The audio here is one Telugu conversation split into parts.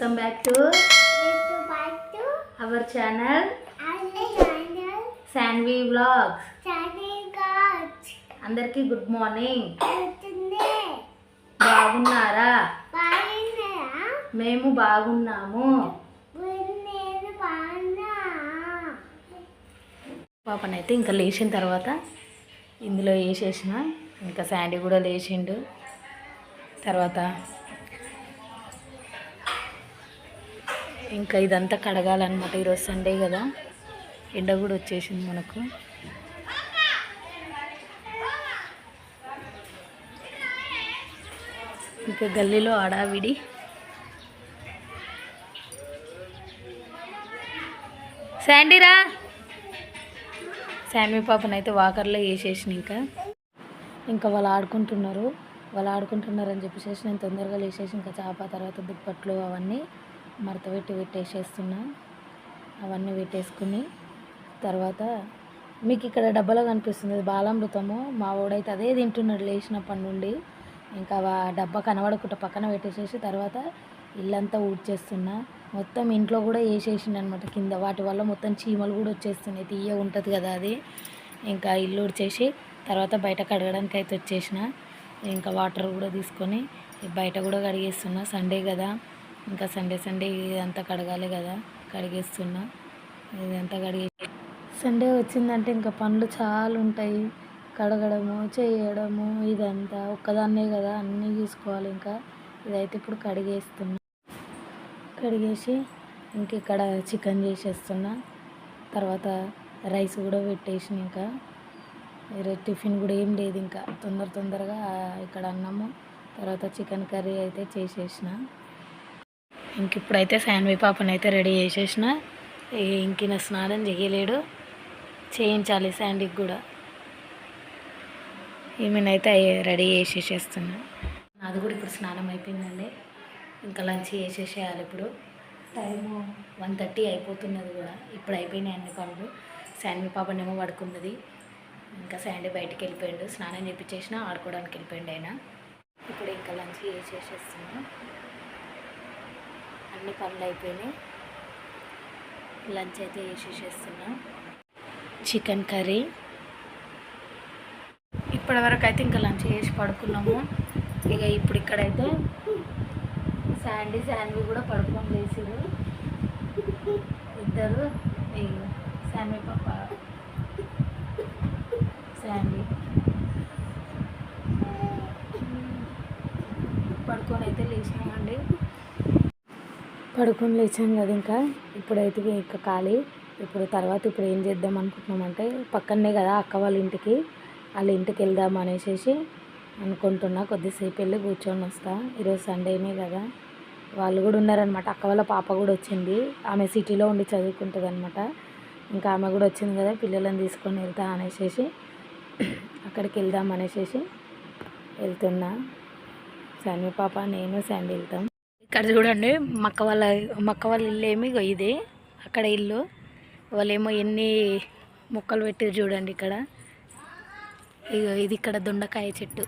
Welcome back to our channel Sanvi vlogs అందరికీ గుడ్ మార్నింగ్ బాగున్నారా? మేము బాగున్నాము. పాపనైతే ఇంకా లేచిన తర్వాత ఇందులో వేసేసిన. ఇంకా శాండీ కూడా లేచిండు. తర్వాత ఇంకా ఇదంతా కడగాలన్నమాట. ఈరోజు సండే కదా. ఎండ కూడా వచ్చేసింది మనకు. ఇంకా గల్లీలో ఆడావిడి. శాండీరా శాండీ పాపనైతే వాకర్లో వేసేసిన ఇంకా. ఇంకా వాళ్ళు ఆడుకుంటున్నారు. వాళ్ళు ఆడుకుంటున్నారు అని చెప్పేసి నేను తొందరగా లేచేసి ఇంకా చేప తర్వాత దుప్పట్లు అవన్నీ మడత పెట్టి పెట్టేసేస్తున్నా. అవన్నీ పెట్టేసుకుని తర్వాత మీకు ఇక్కడ డబ్బాలో కనిపిస్తుంది బాలామృతము. మా వాడైతే అదే తింటున్నాడు లేచినప్పటి నుండి. ఇంకా ఆ డబ్బా కనబడకుండా పక్కన పెట్టేసేసి తర్వాత ఇల్లంతా ఊడ్చేస్తున్నా. మొత్తం ఇంట్లో కూడా వేసేసిండు అనమాట కింద. వాటి వల్ల మొత్తం చీమలు కూడా వచ్చేస్తున్నాయి. తీయ ఉంటుంది కదా అది. ఇంకా ఇల్లు ఊడ్చేసి తర్వాత బయట కడగడానికి అయితే వచ్చేసిన. ఇంకా వాటర్ కూడా తీసుకొని బయట కూడా కడిగేస్తున్నా. సండే కదా. ఇంకా సండే సండే ఇదంతా కడగాలి కదా. కడిగేస్తున్నా. ఇదంతా కడిగే సండే వచ్చిందంటే ఇంకా పనులు చాలా ఉంటాయి. కడగడము చేయడము ఇదంతా ఒక్కదాన్నే కదా అన్నీ చూసుకోవాలి ఇంకా. ఇదైతే ఇప్పుడు కడిగేస్తున్నా. కడిగేసి ఇంక ఇక్కడ చికెన్ చేసేస్తున్నా. తర్వాత రైస్ కూడా పెట్టేసిన ఇంకా. ఈరోజు టిఫిన్ కూడా ఏం లేదు ఇంకా. తొందర తొందరగా ఇక్కడ అన్నము. తర్వాత చికెన్ కర్రీ అయితే చేసేసిన. ఇంక ఇప్పుడైతే శాన్వి పాపని అయితే రెడీ చేసేసిన. ఇంక స్నానం చేయలేడు. చేయించాలి శాండీకి కూడా. ఈమెనైతే రెడీ చేసేసేస్తున్నా. అది కూడా ఇప్పుడు స్నానం అయిపోయిందండి. ఇంకా లంచ్ చేసేసేయాలి ఇప్పుడు. టైము వన్ థర్టీ అయిపోతున్నది కూడా. ఇప్పుడు అయిపోయినాయి అన్ని పనులు. శాండీ పాపనేమో పడుకున్నది. ఇంకా శాండీ బయటికి వెళ్ళిపోయాడు. స్నానం చేయించేసిన ఆడుకోవడానికి వెళ్ళిపోయాడు ఆయన. ఇప్పుడు ఇంకా లంచ్ చేసేసేస్తున్నాను అన్ని పనులు అయిపోయినాయి. లంచ్ అయితే వేసేసేస్తున్నా చికెన్ కర్రీ. ఇప్పటివరకు అయితే ఇంకా లంచ్ చేసి పడుకున్నాము. ఇక ఇప్పుడు ఇక్కడైతే శాండీ శాండీ కూడా పడుకొని లేచిరు ఇద్దరు ఇగో పాప శాండీ. పడుకొని అయితే లేచినామండి. పడుకొని లేచాం కదా ఇంకా. ఇప్పుడైతే ఇంకా ఖాళీ. ఇప్పుడు తర్వాత ఇప్పుడు ఏం చేద్దాం అనుకుంటున్నామంటే పక్కనే కదా అక్క వాళ్ళ ఇంటికి. వాళ్ళ ఇంటికి వెళ్దాం అనేసి అనుకుంటున్నా. కొద్దిసేపు వెళ్ళి కూర్చొని వస్తా. ఈరోజు సండేనే కదా. వాళ్ళు కూడా ఉన్నారనమాట అక్క వాళ్ళ పాప కూడా వచ్చింది. ఆమె సిటీలో ఉండి చదువుకుంటుంది అనమాట ఇంకా ఆమె కూడా వచ్చింది కదా పిల్లలను తీసుకొని వెళ్తా అనేసి అక్కడికి వెళ్దాం అనేసి వెళ్తున్నా. శాండీ పాప నేను శాండీ వెళ్తాం. ఇక్కడ చూడండి మక్క వాళ్ళ మక్క వాళ్ళ ఇల్లు ఏమి ఇగో అక్కడ ఇల్లు. వాళ్ళేమో ఎన్ని మొక్కలు పెట్టారు చూడండి ఇక్కడ. ఇగో ఇది ఇక్కడ దొండకాయ చెట్టు.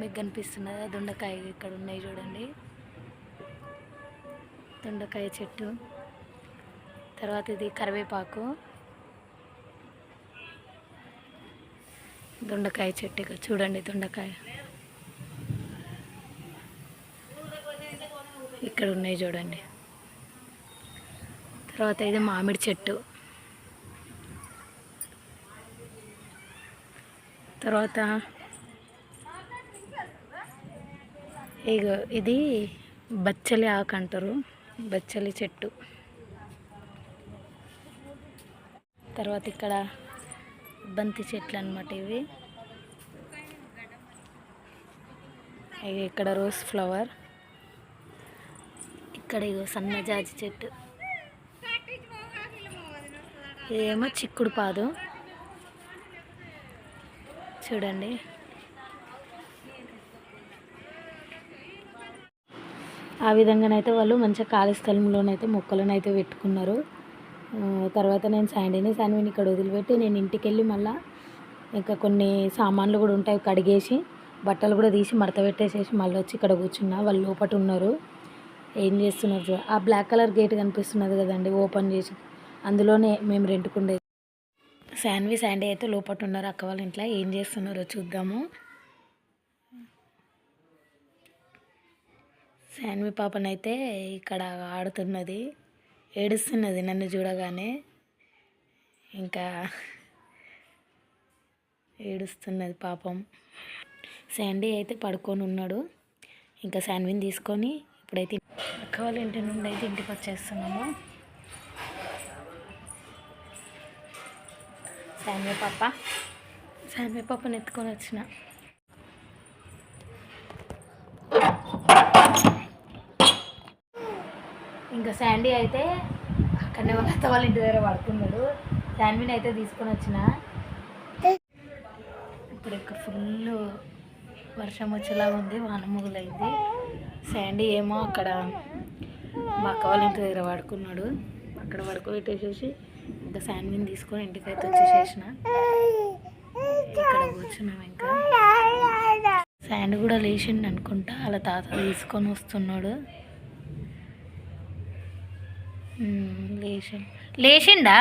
మీకు కనిపిస్తున్నదా దొండకాయ ఇక్కడ ఉన్నాయి చూడండి. దొండకాయ చెట్టు. తర్వాత ఇది కరివేపాకు. దొండకాయ చెట్టు చూడండి దొండకాయ. ఇక్కడ ఉన్నాయి చూడండి. తర్వాత ఇది మామిడి చెట్టు. తర్వాత ఇగో ఇది బచ్చలి ఆకు అంటారు. బచ్చలి చెట్టు. తర్వాత ఇక్కడ బంతి చెట్లు అనమాట ఇవి. ఇక్కడ రోజ్ ఫ్లవర్. ఇక్కడ ఇగో సన్నజాజి చెట్టు. ఇదేమో చిక్కుడు పాదు. చూడండి. ఆ విధంగానైతే వాళ్ళు మంచిగా ఖాళీ స్థలంలోనైతే మొక్కలను అయితే పెట్టుకున్నారు తర్వాత నేను శాండీని శాండ్విని ఇక్కడ వదిలిపెట్టి నేను ఇంటికి వెళ్ళి మళ్ళీ ఇంకా కొన్ని సామాన్లు కూడా ఉంటాయి కడిగేసి బట్టలు కూడా తీసి మడత పెట్టేసేసి మళ్ళీ వచ్చి ఇక్కడ కూర్చున్నా. వాళ్ళు లోపట ఉన్నారు. ఏం చేస్తున్నారు చూ ఆ బ్లాక్ కలర్ గేట్ కనిపిస్తున్నది కదండి ఓపెన్ చేసి. అందులోనే మేము రెంట్కుండేది శాన్వి శాండీ అయితే లోపట ఉన్నారు అక్క వాళ్ళ ఇంట్లో. ఏం చేస్తున్నారో చూద్దాము. శాన్వి పాపనైతే ఇక్కడ ఆడుతున్నది ఏడుస్తున్నది నన్ను చూడగానే. ఇంకా ఏడుస్తున్నది పాపం. శాండీ అయితే పడుకొని ఉన్నాడు. ఇంకా శాన్విని తీసుకొని ఇప్పుడైతే అక్క వాళ్ళ ఇంటి నుండి అయితే ఇంటికి వచ్చేస్తున్నాము. శామ్య పాప. శామ్య పాపను ఎత్తుకొని వచ్చిన. ఇంకా శాండీ అయితే అక్కడనే వాళ్ళ అత్త వాళ్ళ ఇంటి దగ్గర పడుకున్నాడు. శాన్విని అయితే తీసుకొని వచ్చిన. ఇప్పుడు ఇక్కడ ఫుల్ వర్షం వచ్చేలాగా ఉంది వాన శాండీ ఏమో అక్కడ మా అక్క వాళ్ళ ఇంటి దగ్గర పడుకున్నాడు అక్కడ పడుకోబెట్టేసేసి ఇంకా శాండ్విని తీసుకొని ఇంటికి అయితే వచ్చేసేసిన. ఇక్కడ కూర్చున్నాం ఇంకా. శాండ్ కూడా లేచిండు అనుకుంటా. అలా తాత తీసుకొని వస్తున్నాడు. లేచి లేచిండా.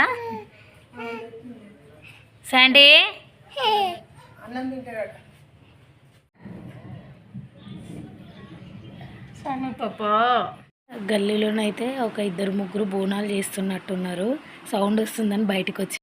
శాండీ? సను పాప. గల్లీలోనైతే ఒక ఇద్దరు ముగ్గురు బోనాలు చేస్తున్నట్టున్నారు. సౌండ్ వస్తుందని బయటకు వచ్చి